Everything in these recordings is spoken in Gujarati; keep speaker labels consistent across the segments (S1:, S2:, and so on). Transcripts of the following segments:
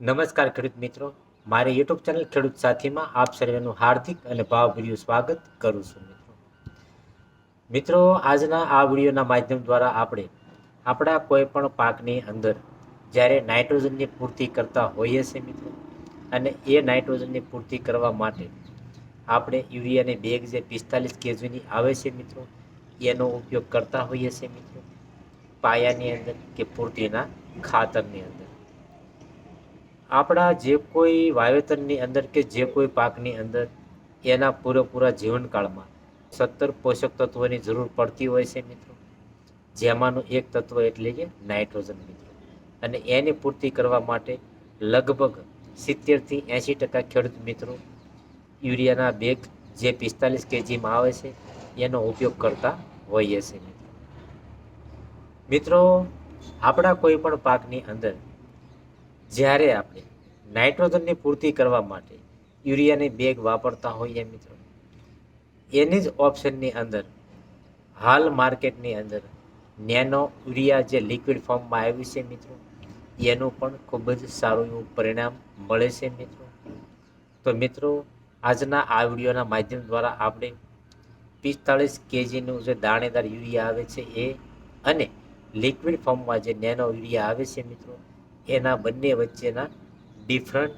S1: નમસ્કાર ખેડૂત મિત્રો. મારી યુટ્યુબ ચેનલ ખેડૂત સાથીમાં આપ સર્વેનું હાર્દિક અને ભાવભર્યું સ્વાગત કરું છું મિત્રો. મિત્રો, આજના આ વિડીયોના માધ્યમ દ્વારા આપણે આપણા કોઈ પણ પાકની અંદર જ્યારે નાઇટ્રોજનની પૂર્તિ કરતા હોઈએ છીએ મિત્રો, અને એ નાઇટ્રોજનની પૂર્તિ કરવા માટે આપણે યુરિયાની બેગ જે પિસ્તાલીસ કેજીની આવે છે મિત્રો, એનો ઉપયોગ કરતા હોઈએ છીએ મિત્રો, પાયાની અંદર કે પૂર્તિના ખાતરની અંદર. આપણા જે કોઈ વાવેતરની અંદર કે જે કોઈ પાકની અંદર એના પૂરેપૂરા જીવનકાળમાં સત્તર પોષક તત્વોની જરૂર પડતી હોય છે મિત્રો. જેમાંનું એક તત્વ એટલે કે નાઇટ્રોજન મિત્રો. અને એની પૂર્તિ કરવા માટે લગભગ સિત્તેરથી એંશી ટકા ખેડૂત મિત્રો યુરિયાના બેગ જે પિસ્તાલીસ કેજીમાં આવે છે, એનો ઉપયોગ કરતા હોઈએ છે મિત્રો. મિત્રો, આપણા કોઈ પણ પાકની અંદર જ્યારે આપણે નાઇટ્રોજનની પૂર્તિ કરવા માટે યુરિયાની બેગ વાપરતા હોઈએ મિત્રો, એની જ ઓપ્શનની અંદર, હાલ માર્કેટની અંદર નેનો યુરિયા જે લિક્વિડ ફોર્મમાં આવ્યું છે મિત્રો, એનું પણ ખૂબ જ સારું એવું પરિણામ મળે છે મિત્રો. તો મિત્રો, આજના આ વિડીયોના માધ્યમ દ્વારા આપણે પિસ્તાળીસ કેજીનું જે દાણેદાર યુરિયા આવે છે એ અને લિક્વિડ ફોર્મમાં જે નેનો યુરિયા આવે છે મિત્રો એના બંને વચ્ચેના ડિફરન્ટ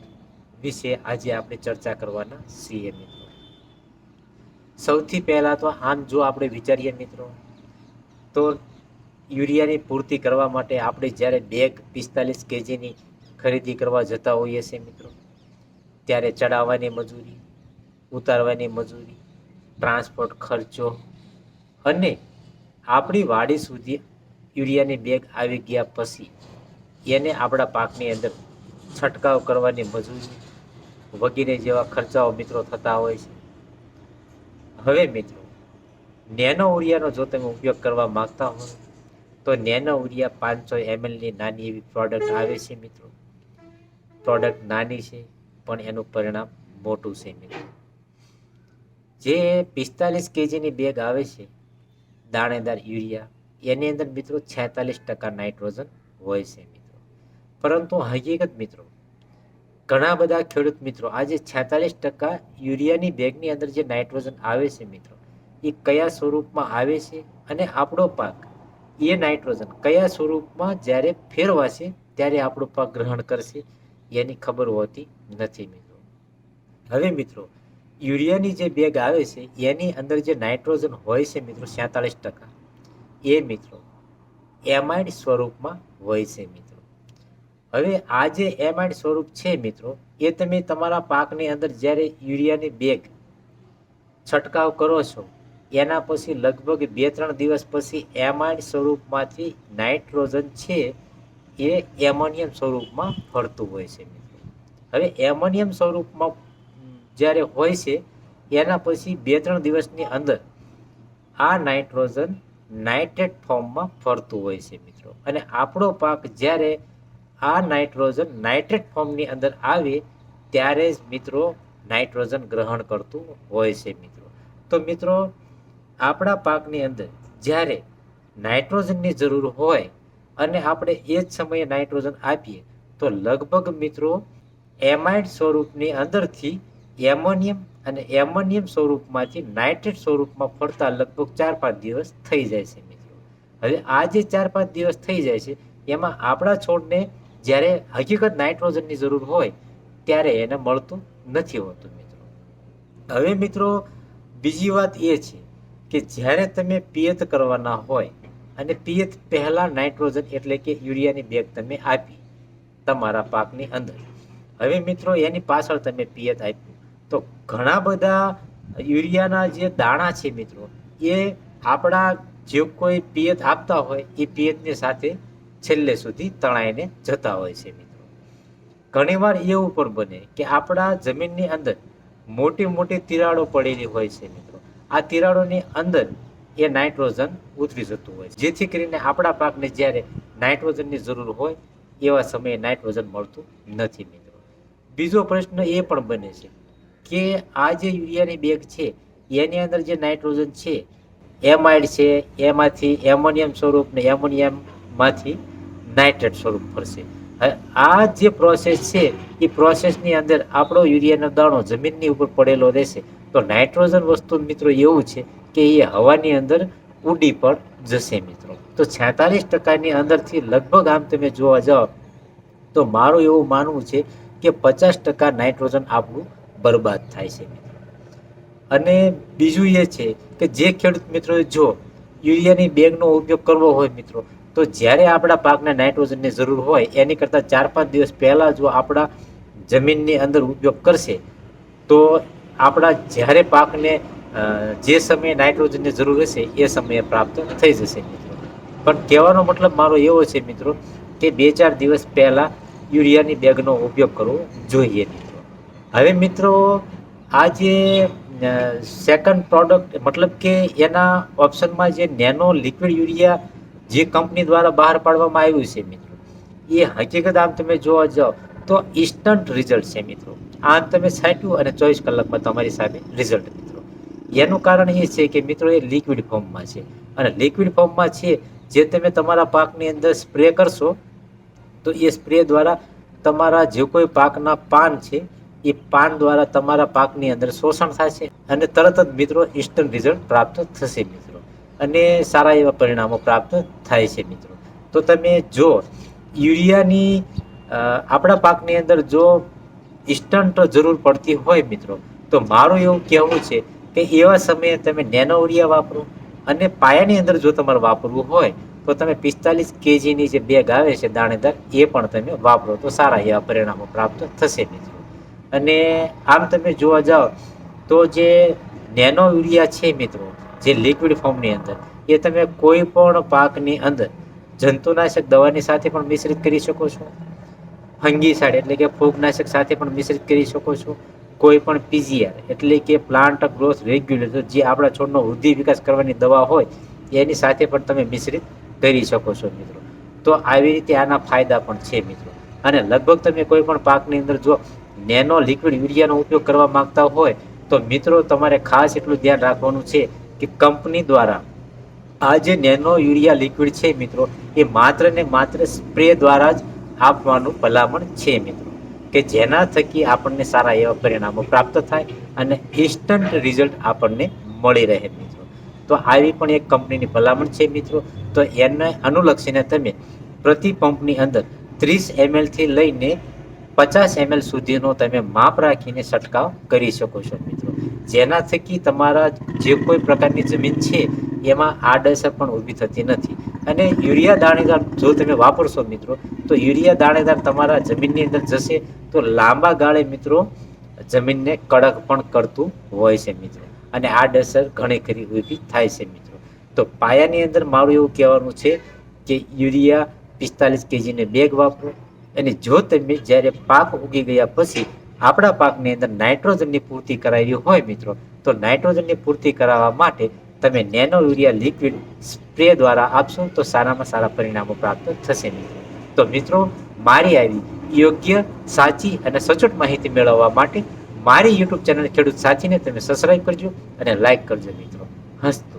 S1: વિશે આજે આપણે ચર્ચા કરવાના છીએ મિત્રો. સૌથી પહેલાં તો આમ જો આપણે વિચારીએ મિત્રો, તો યુરિયાની પૂર્તિ કરવા માટે આપણે જ્યારે બેગ પિસ્તાલીસ કેજીની ખરીદી કરવા જતા હોઈએ છીએ મિત્રો, ત્યારે ચડાવવાની મજૂરી, ઉતારવાની મજૂરી ટ્રાન્સપોર્ટ ખર્ચો અને આપણી વાડી સુધી યુરિયાની બેગ આવી ગયા પછી એને આપણા પાકની અંદર છંટકાવ કરવાની મજૂરી વગેરે જેવા ખર્ચાઓ મિત્રો થતા હોય છે. હવે મિત્રો, નેનો ઉરિયાનો જો તમે ઉપયોગ કરવા માંગતા હો, તો નેનો ઉરિયા પાંચસો એમએલની નાની એવી પ્રોડક્ટ આવે છે મિત્રો. પ્રોડક્ટ નાની છે, પણ એનું પરિણામ મોટું છે મિત્રો. જે પિસ્તાલીસ કેજીની બેગ આવે છે, દાણેદાર યુરિયા, એની અંદર મિત્રો છેતાલીસ ટકા નાઇટ્રોજન હોય છે મિત્રો. પરંતુ હકીકત મિત્રો, ઘણા બધા ખેડૂત મિત્રો, આજે છેતાલીસ ટકા યુરિયાની બેગની અંદર જે નાઇટ્રોજન આવે છે મિત્રો, એ કયા સ્વરૂપમાં આવે છે અને આપણો પાક, એ નાઇટ્રોજન કયા સ્વરૂપમાં જ્યારે ફેરવાશે ત્યારે આપણો પાક ગ્રહણ કરશે, એની ખબર હોતી નથી મિત્રો. હવે મિત્રો, યુરિયાની જે બેગ આવે છે, એની અંદર જે નાઇટ્રોજન હોય છે મિત્રો સેતાલીસ ટકા, એ મિત્રો, એમાઇડ સ્વરૂપમાં હોય છે મિત્રો. હવે આ જે એમાઇડ સ્વરૂપ છે મિત્રો, એ તમે તમારા પાકની અંદર જ્યારે યુરિયાની બેગ છંટકાવ કરો છો, એના પછી લગભગ બે ત્રણ દિવસ પછી એમાઇડ સ્વરૂપમાંથી નાઇટ્રોજન છે એ એમોનિયમ સ્વરૂપમાં ફરતું હોય છે મિત્રો. હવે એમોનિયમ સ્વરૂપમાં જ્યારે હોય છે, એના પછી બે ત્રણ દિવસની અંદર આ નાઇટ્રોજન નાઇટ્રેટ ફોર્મમાં ફરતું હોય છે મિત્રો. અને આપણો પાક જ્યારે આ નાઇટ્રોજન નાઇટ્રેટ ફોર્મની અંદર આવે ત્યારે જ મિત્રો નાઇટ્રોજન ગ્રહણ કરતું હોય છે મિત્રો. તો મિત્રો, આપણા પાકની અંદર જ્યારે નાઇટ્રોજનની જરૂર હોય અને આપણે એ જ સમયે નાઇટ્રોજન આપીએ, તો લગભગ મિત્રો એમાઇડ સ્વરૂપની અંદરથી એમોનિયમ અને એમોનિયમ સ્વરૂપમાંથી નાઇટ્રેટ સ્વરૂપમાં ફરતા લગભગ ચાર પાંચ દિવસ થઈ જાય છે મિત્રો. હવે આ જે ચાર પાંચ દિવસ થઈ જાય છે, એમાં આપણા છોડને જ્યારે હકીકત નાઇટ્રોજનની જરૂર હોય, ત્યારે એને મળતું નથી હોતું, મિત્રો. હવે મિત્રો, બીજી વાત એ છે કે જ્યારે તમે પિયત કરવાના હોય અને પિયત પહેલાં નાઇટ્રોજન એટલે કે યુરિયાની બેગ તમે આપી તમારા પાકની અંદર. હવે મિત્રો, એની પાછળ તમે પિયત આપ્યું. તો ઘણા બધા યુરિયાના જે દાણા છે, મિત્રો, એ આપણા જે કોઈ પિયત આપતા હોય, એ પિયતની સાથે છેલ્લે સુધી તણાઈને જતા હોય છે મિત્રો. ઘણીવાર એવું પણ બને કે આપણા જમીનની અંદર મોટી મોટી તિરાડો પડેલી હોય છે મિત્રો. આ તિરાડોની અંદર એ નાઇટ્રોજન ઉતરી જતું હોય જેથી કરીને આપણા પાકને જ્યારે નાઇટ્રોજનની જરૂર હોય, એવા સમયે નાઇટ્રોજન મળતું નથી મિત્રો. બીજો પ્રશ્ન એ પણ બને છે કે આ જે યુરિયાની બેગ છે, એની અંદર જે નાઇટ્રોજન છે, એમાઇડ છે, એમાંથી એમોનિયમ સ્વરૂપ ને એમોનિયમમાંથી નાઇટ્રેટ સ્વરૂપ હવે આ જે પ્રોસેસ છે, એ પ્રોસેસની અંદર આપણો યુરિયાનો દાણો જમીનની ઉપર પડેલો રહેશે. તો નાઇટ્રોજન વસ્તુ મિત્રો એવું છે કે એ હવાની અંદર ઉડી પણ જશે મિત્રો. તો છેતાલીસ ટકાની અંદરથી લગભગ આમ તમે જોવા જાઓ, તો મારું એવું માનવું છે કે પચાસ ટકા નાઇટ્રોજન આપણું બરબાદ થાય છે અને બીજું એ છે કે જે ખેડૂત મિત્રો જો યુરિયાની બેગનો ઉપયોગ કરવો હોય મિત્રો તો જ્યારે આપણા પાકને નાઇટ્રોજનની જરૂર હોય, એની કરતાં ચાર પાંચ દિવસ પહેલાં જો આપણા જમીનની અંદર ઉપયોગ કરશે, તો આપણા જ્યારે પાકને જે સમયે નાઇટ્રોજનની જરૂર હશે, એ સમયે પ્રાપ્ત થઈ જશે મિત્રો. પણ કહેવાનો મતલબ મારો એવો છે મિત્રો કે બે ચાર દિવસ પહેલાં યુરિયાની બેગનો ઉપયોગ કરવો જોઈએ મિત્રો. હવે મિત્રો, આ જે સેકન્ડ પ્રોડક્ટ મતલબ કે એના ઓપ્શનમાં જે નેનો લિક્વિડ યુરિયા જે કંપની દ્વારા બહાર પાડવામાં આવ્યું છે મિત્રો, એ હકીકત આમ તમે જોવા જાઓ તો ઇન્સ્ટન્ટ રિઝલ્ટ છે મિત્રો. આમ તમે છાંટ્યું અને ચોવીસ કલાકમાં તમારી સામે રિઝલ્ટ મિત્રો. એનું કારણ એ છે કે મિત્રો, એ લિક્વિડ ફોર્મમાં છે. અને લિક્વિડ ફોર્મમાં છે, જે તમે તમારા પાકની અંદર સ્પ્રે કરશો, તો એ સ્પ્રે દ્વારા તમારા જે કોઈ પાકના પાન છે, એ પાન દ્વારા તમારા પાકની અંદર શોષણ થશે અને તરત જ મિત્રો ઇન્સ્ટન્ટ રિઝલ્ટ પ્રાપ્ત થશે મિત્રો. અને સારા એવા પરિણામો પ્રાપ્ત થાય છે, મિત્રો. તો તમે જો, યુરિયાની આપણા પાકની અંદર જો ઇન્સ્ટન્ટ જરૂર પડતી હોય, મિત્રો, તો મારું એવું કહેવું છે કે એવા સમયે તમે નેનો યુરિયા વાપરો અને પાયાની અંદર જો તમારે વાપરવું હોય, તો તમે પિસ્તાલીસ કેજીની જે બેગ આવે છે દાણેદાર, એ પણ તમે વાપરો, તો સારા એવા પરિણામો પ્રાપ્ત થશે, મિત્રો. અને આમ તમે જોવા જાઓ, તો જે નેનો યુરિયા છે, મિત્રો જે લિક્વિડ ફોર્મની અંદર, એ તમે કોઈ પણ પાકની અંદર જંતુનાશક દવાની સાથે પણ મિશ્રિત કરી શકો છો. ફંગીસાઇડ એટલે કે ફૂગનાશક સાથે પણ મિશ્રિત કરી શકો છો. કોઈ પણ પીજીઆર એટલે કે પ્લાન્ટ ગ્રોથ રેગ્યુલેટર જે આપણા છોડનો વૃદ્ધિ વિકાસ કરવાની દવા હોય, એની સાથે પણ તમે મિશ્રિત કરી શકો છો મિત્રો. તો આવી રીતે આના ફાયદા પણ છે મિત્રો. અને લગભગ તમે કોઈ પણ પાકની અંદર જો નેનો લિક્વિડ યુરિયાનો ઉપયોગ કરવા માંગતા હોય, તો મિત્રો તમારે ખાસ એટલું ધ્યાન રાખવાનું છે કે કંપની દ્વારા આ જે નેનો યુરિયા લિક્વિડ છે મિત્રો, એ માત્ર ને માત્ર સ્પ્રે દ્વારા જ આપવાનું ભલામણ છે મિત્રો, કે જેના થકી આપણને સારા એવા પરિણામો પ્રાપ્ત થાય અને ઇન્સ્ટન્ટ રિઝલ્ટ આપણને મળી રહે મિત્રો. તો આવી પણ એક કંપનીની ભલામણ છે મિત્રો, તો એને અનુલક્ષીને તમે પ્રતિ પંપની અંદર ત્રીસ એમએલથી લઈને પચાસ એમએલ સુધીનો તમે માપ રાખીને છંટકાવ કરી શકો છો મિત્રો. જેના થકી તમારા જે કોઈ પ્રકારની જમીન છે, એમાં આડઅસર પણ ઊભી થતી નથી. અને યુરિયા દાણેદાર જો તમે વાપરશો મિત્રો, તો યુરિયા દાણેદાર તમારા જમીનની અંદર જશે, તો લાંબા ગાળે મિત્રો જમીનને કડક પણ કરતું હોય છે મિત્રો. અને આડઅસર ઘણી ખરી ઊભી થાય છે મિત્રો. તો પાયાની અંદર મારું એવું કહેવાનું છે કે યુરિયા પિસ્તાલીસ કેજીને બેગ વાપરો. અને જો તમે જ્યારે પાક ઉગી ગયા પછી આપણા પાકની અંદર નાઇટ્રોજનની પૂર્તિ કરાવી હોય મિત્રો, તો નાઇટ્રોજનની પૂર્તિ કરાવવા માટે તમે નેનો યુરિયા લિક્વિડ સ્પ્રે દ્વારા આપશો તો સારામાં સારા પરિણામો પ્રાપ્ત થશે મિત્રો. તો મિત્રો, મારી આવી યોગ્ય, સાચી અને સચોટ માહિતી મેળવવા માટે મારી યુટ્યુબ ચેનલ ખેડૂત સાચીને તમે સબસ્ક્રાઈબ કરજો અને લાઈક કરજો મિત્રો. હસ્ત